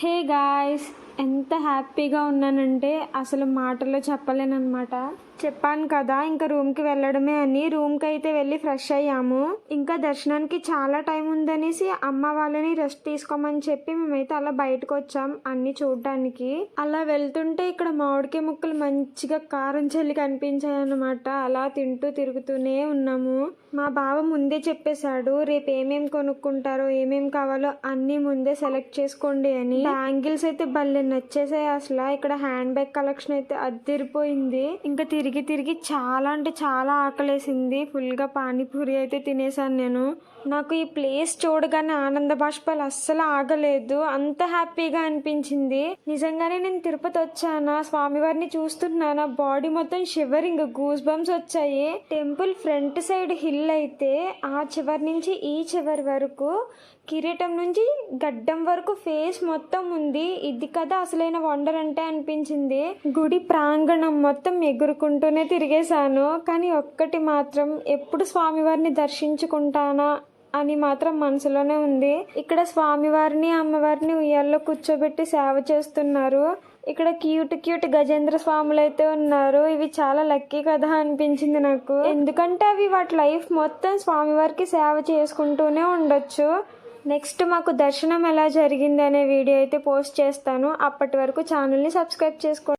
hey guys ఎంత హ్యాపీగా ఉన్నానంటే అసలు మాటల్లో చెప్పలేనమాట చెప్పాను కదా ఇంకా రూమ్కి వెళ్ళడమే అని రూమ్కి అయితే వెళ్ళి ఫ్రెష్ అయ్యాము. ఇంకా దర్శనానికి చాలా టైం ఉందనేసి అమ్మ వాళ్ళని రెస్ట్ తీసుకోమని చెప్పి మేమైతే అలా బయటకు వచ్చాం అన్ని చూడడానికి. అలా వెళ్తుంటే ఇక్కడ మామిడికాయ ముక్కలు మంచిగా కారం చల్లి కనిపించాయి అనమాట అలా తింటూ తిరుగుతూనే ఉన్నాము. మా బావ ముందే చెప్పేశాడు రేపు ఏమేం కొనుక్కుంటారో ఏమేం కావాలో అన్ని ముందే సెలెక్ట్ చేసుకోండి అని. బ్యాంగిల్స్ అయితే భలే నచ్చేసాయి అసలు. ఇక్కడ హ్యాండ్ బ్యాగ్ కలెక్షన్ అయితే అద్దరిపోయింది. ఇంకా తిరిగి తిరిగి చాలా అంటే చాలా ఆకలేసింది. ఫుల్గా పానీపూరి అయితే తినేసాను నేను. నాకు ఈ ప్లేస్ చూడగానే ఆనంద బాష్పాలు అస్సలు ఆగలేదు. అంత హ్యాపీగా అనిపించింది. నిజంగానే నేను తిరుపతి వచ్చానా? స్వామివారిని చూస్తున్నానా? బాడీ మొత్తం షివరింగ్ గూస్ బంప్స్ వచ్చాయి. టెంపుల్ ఫ్రంట్ సైడ్ హిల్ అయితే ఆ చివరి నుంచి ఈ చివరి వరకు కిరీటం నుంచి గడ్డం వరకు ఫేస్ మొత్తం ఉంది. ఇది కదా అసలైన వండర్ అంటే అనిపించింది. గుడి ప్రాంగణం మొత్తం ఎగురుకుంటూనే తిరిగేశాను. కానీ ఒక్కటి మాత్రం ఎప్పుడు స్వామివారిని దర్శించుకుంటానా అని మాత్రం మనసులోనే ఉంది. ఇక్కడ స్వామివారిని అమ్మవారిని ఉయ్యాల్లో కూర్చోబెట్టి సేవ చేస్తున్నారు. ఇక్కడ క్యూట్ క్యూట్ గజేంద్ర స్వాములు అయితే ఉన్నారు. ఇవి చాలా లక్కీ కదా అనిపించింది నాకు. ఎందుకంటే అవి వాటి లైఫ్ మొత్తం స్వామివారికి సేవ చేసుకుంటూనే ఉండొచ్చు. నెక్స్ట్ మాకు దర్శనం ఎలా జరిగింది అనే వీడియో అయితే పోస్ట్ చేస్తాను. అప్పటి వరకు ఛానల్ని సబ్స్క్రైబ్ చేసుకోండి.